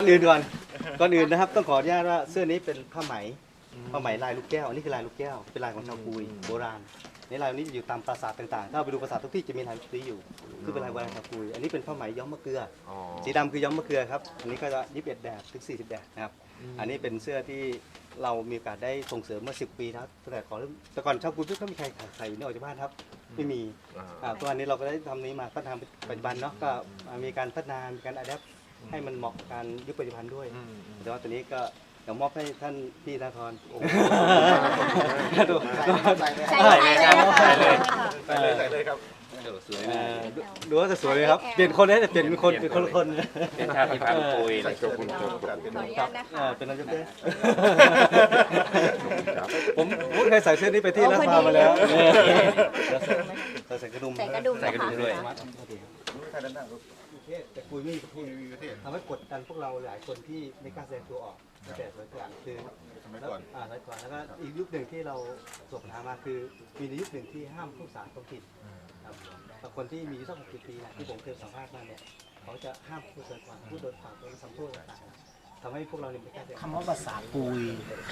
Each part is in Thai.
ก่อนอื่นก่อนก่อนอื่นนะครับต้องขออนุญาตว่าเสื้อนี้เป็นผ้าไหมผ้าไหมลายลูกแก้วอันนี้คือลายลูกแก้วเป็นลายของชาวกุยโบราณในลายนี้จะอยู่ตามปราสาทต่างๆถ้าไปดูปราสาททุกที่จะมีลายนี้อยู่คือเป็นลายโบราณชาวกุยอันนี้เป็นผ้าไหมย้อมมะเกลืออ๋อสีดำคือย้อมมะเกลือครับอันนี้ก็จะ21แดดถึง40แดดนะครับอันนี้เป็นเสื้อที่เรามีโอกาสได้ส่งเสริมเมื่อ10ปีนะครับตั้งแต่ก่อนเริ่มแต่ก่อนชาวกุยไม่ค่อยมีใครขายอยู่ในออกจากบ้านครับไม่มีอ่าอ่าตัวนี้เราก็ได้ทำนี้มาก็ทำปัจจุบันเนาะก็มีการพัฒนามีการอัดแอป ให้มันเหมาะกับการยุคปัจจุบันด้วยอืมอืมแต่ว่าตัวนี้ก็เดี๋ยวมอบให้ท่านพี่นาธรดูใส่เลยครับใส่เลยใส่เลยใส่เลยครับเอ่อดูดูว่าจะสวยไหมครับ เปลี่ยนคนนะแต่เปลี่ยนเป็นคนเป็นคนละคนเป็นชาติพันธุ์ปุยใส่โชกุนโชกุนขออนุครัญาบตนะคะเอ่อเป็นนายกด้วยผมผมเคยใส่เสื้อนี้ไปที่ลาดพร้าวมาแล้วเราใส่กระดุมใส่กระดุมใส่ก ระดุมด้วยแต่คุยไม่มีประเทศทำให้กดดันพวกเราหลายคนที่ไม่กล้าแสดงตัวออกตั้งแต่สมัยก่อนคือสมัยก่อนอ่าสมัยก่อนแล้วก็อีกยุคหนึ่งที่เราประสบปัญหามาคือมีในยุคหนึ่งที่ห้ามพูดสารท้องถิ่นครับแต่คนที่มีอายุสักหกสิบปีนะที่ผมเคยสัมภาษณ์มาเนี่ยเขาจะห้ามพูดเกินกว่าพูดโดนปากโดนสัมโทษต่างๆทำให้พวกเราเนี่ยไม่กล้าแสดงคำว่าภาษาปุย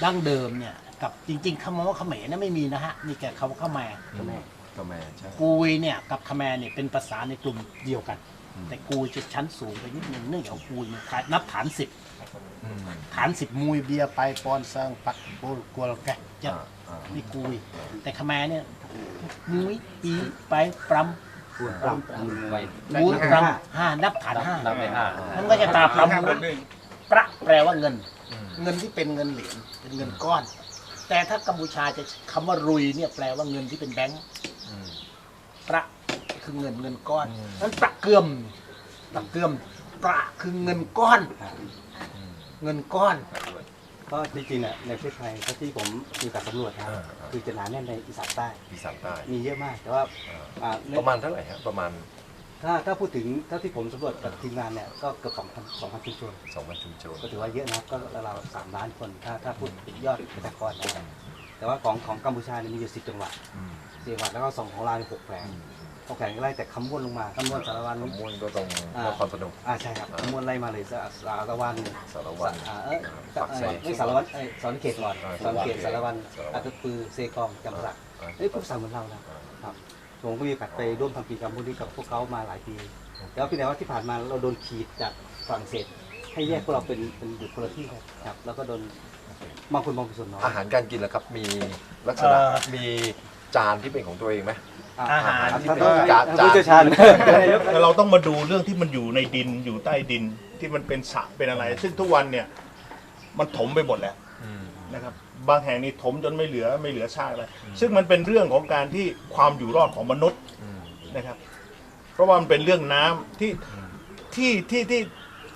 ดั้งเดิมเนี่ยกับจริง ๆคำว่าเขมรนะไม่มีนะฮะมีแต่คำว่าเขมรกาแฟใช่ปุยเนี่ยกับเขมรเนี่ยเป็นภาษาในกลุ่มเดียวกัน แต่กุยจะชั้นสูงไปนิดนึงเนื่องจากกุยมันนับฐานสิบฐานสิบมุยเบียร์ไปปอนซังปักโบลกัวแกะจะนี่กุยแต่เขมรเนี่ยมุยปีไปปรำพูดปรำไปมุยปรำห้านับฐานห้านับไปห้ามันก็จะตาปรำมุยประแปลว่าเงิน เงินที่เป็นเงินเหรียญเป็นเงินก้อน แต่ถ้ากัมพูชาจะคำว่ารุยเนี่ยแปลว่าเงินที่เป็นแบงค์ประ คือเงินเงินก้อนนั้นประเกือมประเกือมประคือเงินก้อน เงินก้อน ก็จริงๆเนี่ยในประเทศไทยถ้าที่ผมมีการสำรวจนะครับคือจะหนาแน่นในอีสานใต้ อีสานใต้มีเยอะมาก แต่ว่าอ่าในประมาณเท่าไหร่ฮะประมาณถ้าถ้าพูดถึงเท่าที่ผมสำรวจกับทีมงานเนี่ยก็เกือบสองพันสองพันชุมชน 2,000ชุมชน ก็ถือว่าเยอะนะครับก็ราวๆสามล้านคน ถ้าถ้าพูดยอดประชากรนะครับแต่ว่าของของกัมพูชาเนี่ยมีอยู่สิบจังหวัดอืมสิบจังหวัดแล้วก็สองของเราเนี่ยหกแผลง หกแผลงไล่แต่คำม้วนลงมาคำม้วนสารวันขมวนก็ตรงอ่า นครพนม อ่าใช่ครับคำม้วนไล่มาเลยสาสารวันสารวัตร อ่าเออปักเสไม่สารวัตรเอ้ยสอนเขตก่อนอ่าสอนเขตสารวันสารวัตร อัตปือเซกองจำรักเอ้ยพวกสาวเหมือนเรานะครับผมก็มีโอกาสไปร่วมทำกิจกรรมพวกนี้กับพวกเขามาหลายปี แล้วพี่แต่ว่าที่ผ่านมาเราโดนขีดจากฝรั่งเศสให้แยกพวกเราเป็นเป็นอยู่คนละที่ครับแล้วก็โดนบางคนมองเป็นส่วนน้อย อาหารการกินแล้วครับมีลักษณะเอ่อ มีจานที่เป็นของตัวเองไหม อาหารที่เป็นจานผู้เชี่ยวชาญ แต่เราต้องมาดูเรื่องที่มันอยู่ในดินอยู่ใต้ดินที่มันเป็นสระเป็นอะไร ซึ่งทุกวันเนี่ยมันถมไปหมดแล้วนะครับ บางแห่งนี่ถมจนไม่เหลือไม่เหลือซากเลยซึ่งมันเป็นเรื่องของการที่ความอยู่รอดของมนุษย์นะครับ เพราะว่ามันเป็นเรื่องน้ำที่ที่ที่ที่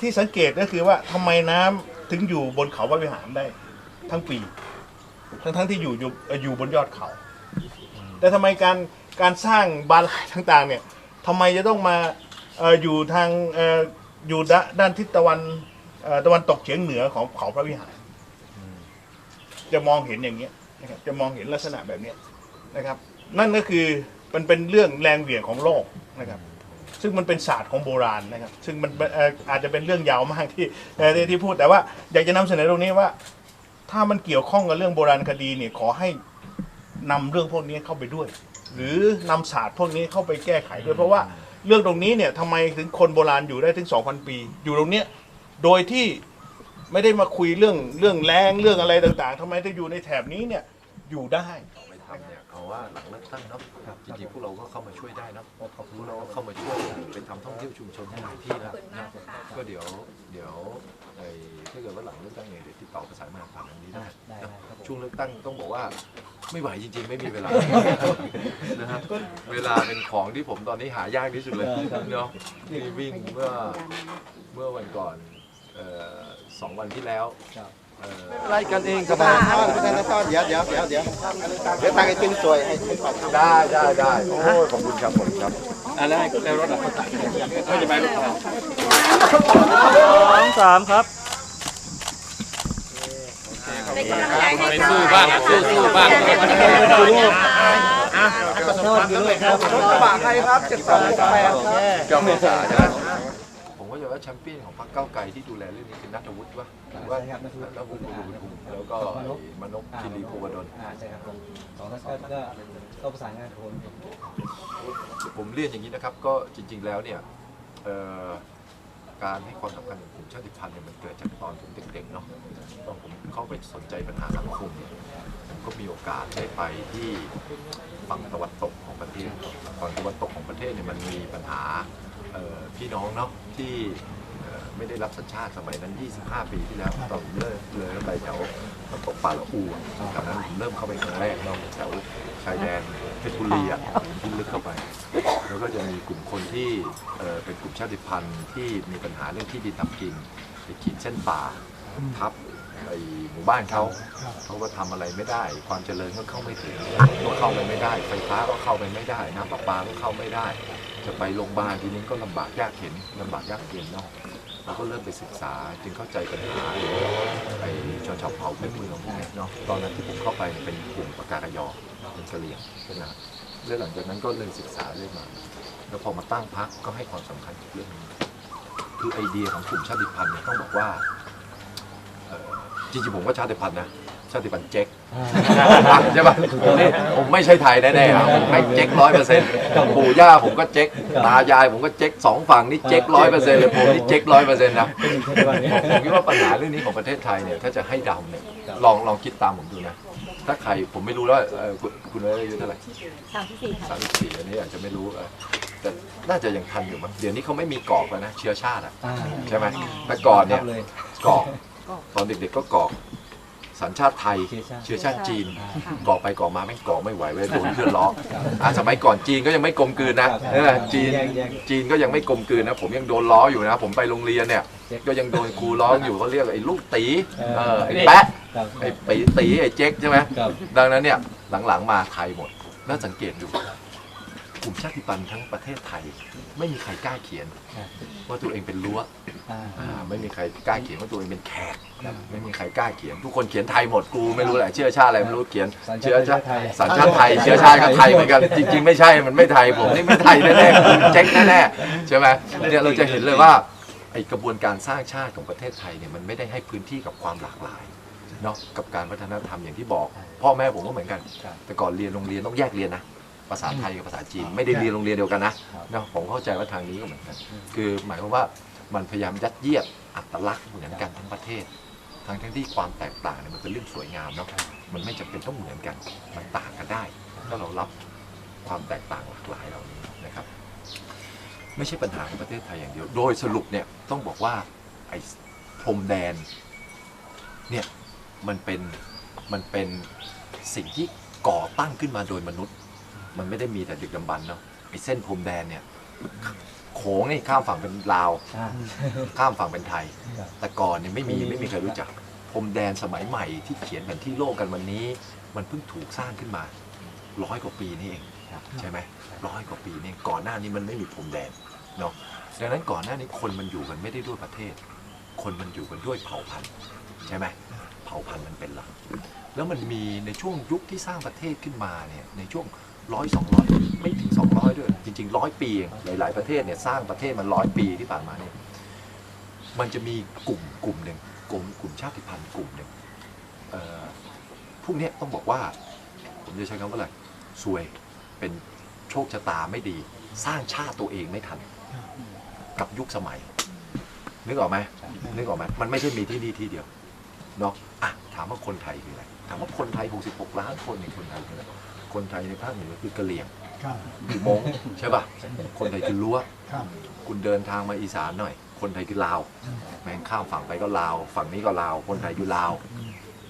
ที่สังเกตก็คือว่าทำไมน้ำถึงอยู่บนเขาพระวิหารได้ ทั้งปี ทั้งทั้งที่อยู่อยู่เอ่ออยู่บนยอดเขา แต่ทำไมการ การสร้างบาลายต่างๆเนี่ยทำไมจะต้องมาเอออยู่ทางเอออยู่ด้านด้านทิศตะวันเอ่อตะวันตกเฉียงเหนือของเขาพระวิหาร จะมองเห็นอย่างเงี้ยนะครับจะมองเห็นลักษณะแบบเนี้ยนะครับ นั่นก็คือมันเป็นเรื่องแรงเหวี่ยงของโลกนะครับ ซึ่งมันเป็นศาสตร์ของโบราณนะครับ ซึ่งมันเอ่ออาจจะเป็นเรื่องยาวมากที่เอ่อที่ที่พูดแต่ว่าอยากจะนำเสนอตรงนี้ว่า ถ้ามันเกี่ยวข้องกับเรื่องโบราณคดีเนี่ยขอให้นำเรื่องพวกนี้เข้าไปด้วย หรือนำศาสตร์พวกนี้เข้าไปแก้ไขด้วยเพราะว่าเรื่องตรงนี้เนี่ยทำไมถึงคนโบราณอยู่ได้ถึง 2,000 ปี อยู่ตรงเนี้ยโดยที่ไม่ได้มาคุยเรื่องเรื่องแรงเรื่องอะไรต่างๆทำไมถึงอยู่ในแถบนี้เนี่ยอยู่ได้ ไปทำเนี่ยเอาว่าหลังเลือกตั้งเนาะจริงๆพวกเราก็เข้ามาช่วยได้เนาะพวกเราก็เข้ามาช่วยเป็นทำท่องเที่ยวชุมชนให้หลายที่นะนะก็เดี๋ยวเดี๋ยวไอ้ ถ้าเกิดว่าหลังเลือกตั้งเนี่ยเดี๋ยวติดต่อประสานมาผ่านอันนี้ได้ได้นะครับผมช่วงเลือกตั้งต้องบอกว่าไม่ไหวจริง ๆ ไม่มีเวลานะฮะเวลาเป็นของที่ผมตอนนี้หายากที่สุดเลยเนาะนี่วิ่งเมื่อเมื่อวันก่อนเอ่อสองวันที่แล้วเอ่อไล่กันเองกับค่ะเดี๋ยวเดี๋ยวเดี๋ยวเดี๋ยวเดี๋ยวทางไอ้จิ้มสวยให้ได้ได้ได้โอ้ยขอบคุณครับผมครับอะไรแล้วรถอะเขาจะไปรถสองสามครับ เป็นกำลังใจให้ไปค่ะสู้บ้างสู้สู้บ้างโทษอยู่ด้วยครับ เก้าเมษายนนะผมเข้าใจว่าแชมเปี้ยนของพรรคก้าวไกลที่ดูแลเรื่องนี้คือนัทวุฒิป่ะหรือว่าใช่ครับนัทวุฒินัทวุฒิบุญทุมแล้วก็ไอ้มนกคิรีภูวดลอ่าใช่ครับผมสองท่านก็ก็ก็ประสานงานกับผม ผมเรียนอย่างนี้นะครับ ก็จริง ๆ แล้วเนี่ยเอ่อ การให้ความสำคัญกับกลุ่มชาติพันธุ์เนี่ยมันเกิดจากตอนผมเด็กๆเนาะตอนผมเข้าไปสนใจปัญหาสังคมเนี่ยผมก็มีโอกาสได้ไปที่ฝั่งตะวันตกของประเทศฝั่งตะวันตกของประเทศเนี่ยมันมีปัญหาเอ่อพี่น้องเนาะที่เอ่อไม่ได้รับสัญชาติสมัยนั้น 25 ปีที่แล้วตอนผมเลิกเลยไปแถวน้ำตกป่าละอูอะตอนนั้นผมเริ่มเข้าไปครั้งแรกเนาะแถวชายแดนเพชรบุรีอะที่ลึกเข้าไป แล้วก็จะมีกลุ่มคนที่เอ่อเป็นกลุ่มชาติพันธุ์ที่มีปัญหาเรื่องที่ดินทำกินไปขีดเส้นป่าทับไอ้หมู่บ้านเขาเขาก็ทำอะไรไม่ได้ ความเจริญก็เข้าไม่ถึงก็เข้าไปไม่ได้ ไฟฟ้าก็เข้าไปไม่ได้น้ำประปาก็เข้าไม่ได้ จะไปโรงพยาบาลทีนี้ก็ลำบากยากเข็นลำบากยากเย็นเนาะเราก็เริ่มไปศึกษาจึงเข้าใจปัญหาไอ้ชนชาวเผ่าพื้นเมืองพวกเนี้ยเนาะตอนนั้นที่ผมเข้าไปเป็นกลุ่มปากากยอเป็นกะเหรี่ยงใช่ไหมครับ แล้วหลังจากนั้นก็เลยศึกษาเรื่อยมา แล้วพอมาตั้งพักก็ให้ความสำคัญกับเรื่องนี้ คือไอเดียของกลุ่มชาติพันธุ์เนี่ยต้องบอกว่าเอ่อจริงๆผมก็ชาติพันธุ์นะชาติพันธุ์เจ๊กใช่ปะผมนี่ผมไม่ใช่ไทยแน่ๆอะผมไม่เจ๊กร้อยเปอร์เซ็นต์ปู่ย่าผมก็เจ๊กตายายผมก็เจ๊กสองฝั่งนี่เจ๊กร้อยเปอร์เซ็นต์เลยผมนี่เจ๊กร้อยเปอร์เซ็นต์นะผมคิดว่าปัญหาเรื่องนี้ของประเทศไทยเนี่ยถ้าจะให้เดาเนี่ยลองลองคิดตามผมดูนะ ถ้าใครผมไม่รู้ว่าเอ่อคุณคุณอายุเท่าไหร่สามที่สี่ค่ะสามสิบสี่อันนี้อาจจะไม่รู้เออแต่น่าจะยังทันอยู่มั้งเดี๋ยวนี้เขาไม่มีกรอกแล้วนะ เชื้อชาติอะอ่าใช่ไหมแต่ก่อนเนี่ยเลยกรอกตอนเด็กๆก็กรอกสัญชาติไทยเชื้อชาติ เชื้อชาติจีนกรอกไปกรอกมาไม่งกรอกไม่ไหวเว้ยโดนเพื่อนล้ออะสมัยก่อนจีนก็ยังไม่กลมกลืนนะเออจีนแยกแยกจีนก็ยังไม่กลมกลืนนะผมยังโดนล้ออยู่นะ ผมไปโรงเรียนเนี่ย ก็ยังโดนครูล้ออยู่เขาเรียกไอ้ลูกตีเออไอ้แปะครับ ไอ้ปีตีไอ้เจ๊กใช่ไหมครับ ดังนั้นเนี่ยหลังๆมาไทยหมด แล้วสังเกตดูกลุ่มชาติพันธุ์ทั้งประเทศไทย ไม่มีใครกล้าเขียนว่าตัวเองเป็นรั้วอ่า อ่าไม่มีใครกล้าเขียนว่าตัวเองเป็นแขกไม่มีใครกล้าเขียน ทุกคนเขียนไทยหมดกูไม่รู้แหละเชื่อชาติอะไรไม่รู้เขียนสัญชาติเชื้อชาติไทย สัญชาติไทยเชื้อชาติก็ไทยเหมือนกันจริง ๆ ไม่ใช่มันไม่ไทยผมนี่ไม่ไทยแน่ๆคุณเจ๊กแน่ๆใช่ไหมเนี่ยเราจะเห็นเลยว่า ไอกระบวนการสร้างชาติของประเทศไทยเนี่ยมันไม่ได้ให้พื้นที่กับความหลากหลายเนาะกับการวัฒนธรรมอย่างที่บอก พ่อแม่ผมก็เหมือนกันครับแต่ก่อนเรียนโรงเรียนต้องแยกเรียนนะภาษาไทยกับภาษาจีนไม่ได้เรียนโรงเรียนเดียวกันนะครับเนาะผมเข้าใจว่าทางนี้ก็เหมือนกัน คือหมายความว่ามันพยายามยัดเยียดอัตลักษณ์เหมือนกันทั้งประเทศทั้งทั้งที่ความแตกต่างเนี่ยมันเป็นเรื่องสวยงามเนาะมันไม่จำเป็นต้องเหมือนกัน มันต่างกันได้ ถ้าเรารับความแตกต่างหลากหลายเหล่านี้นะครับ ไม่ใช่ปัญหาของประเทศไทยอย่างเดียว โดยสรุปเนี่ยต้องบอกว่าไอ้พรมแดนเนี่ยมันเป็นมันเป็นสิ่งที่ก่อตั้งขึ้นมาโดยมนุษย์ มันไม่ได้มีแต่ดึกดำบรรพ์เนาะไอ้เส้นพรมแดนเนี่ยโขงนี่ข้ามฝั่งเป็นลาวอ่าข้ามฝั่งเป็นไทยครับแต่ก่อนเนี่ยไม่มีไม่มีใครรู้จักพรมแดนสมัยใหม่ที่เขียนแผนที่โลกกันวันนี้ มันเพิ่งถูกสร้างขึ้นมา ร้อยกว่าปีนี่เองใช่ไหมร้อยกว่าปีนี่เองก่อนหน้านี้มันไม่มีพรมแดนเนาะดังนั้นก่อนหน้านี้คนมันอยู่กันไม่ได้ด้วยประเทศ คนมันอยู่กันด้วยเผ่าพันธุ์ใช่ไหมเผ่าพันธุ์มันเป็นหลัก แล้วมันมีในช่วงยุคที่สร้างประเทศขึ้นมาเนี่ยในช่วงร้อยสองร้อยไม่ถึงสองร้อยด้วย จริงๆร้อยปีเองหลายๆประเทศเนี่ยสร้างประเทศมันร้อยปีที่ผ่านมาเนี่ยมันจะมีกลุ่มกลุ่มหนึ่งกลุ่มกลุ่มชาติพันธุ์กลุ่มหนึ่งเอ่อพวกเนี้ยต้องบอกว่า ผมจะใช้คำว่าอะไร ซวยเป็นโชคชะตาไม่ดี สร้างชาติตัวเองไม่ทัน กับยุคสมัย นึกออกไหมนึกออกไหมมันไม่ใช่มีที่นี่ที่เดียวเนาะอะถามว่าคนไทยคืออะไรถามว่าคนไทย 66 ล้านคนเนี่ยคนไทยคืออะไรคนไทยในภาคเหนือคือกะเหรี่ยงครับคือมงใช่ป่ะคนไทยคือรั้วครับคุณเดินทางมาอีสานหน่อย คนไทยคือลาวแม่งข้ามฝั่งไปก็ลาว ฝั่งนี้ก็ลาว คนไทยคือลาว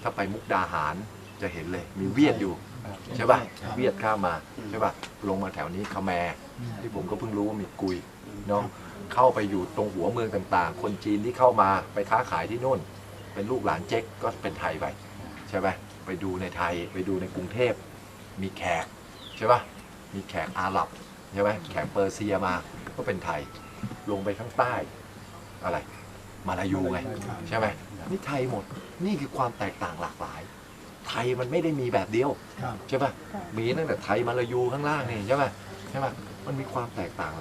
ถ้าไปมุกดาหาร จะเห็นเลยมีเวียดอยู่ใช่ป่ะเวียดข้ามมาใช่ป่ะลงมาแถวนี้คาแมร์ที่ผมก็เพิ่งรู้ว่ามีกุยเนาะเข้าไปอยู่ตรงหัวเมืองต่างๆ คนจีนที่เข้ามาไปค้าขายที่นู่น เป็นลูกหลานเจ๊กก็เป็นไทยไปใช่ไหมไปดูในไทยไปดูในกรุงเทพ มีแขกใช่ป่ะมีแขกอาหรับใช่ไหมแขกเปอร์เซียมาก็เป็นไทย ลงไปข้างใต้อะไรมาลายูไงใช่ไหมนี่ไทยหมดนี่คือความแตกต่างหลากหลาย ไทยมันไม่ได้มีแบบเดียวครับใช่ป่ะมีตั้งแต่ไทยมาลายูข้างล่างนี่ใช่ไหมใช่ไหมมันมีความแตกต่างหลาก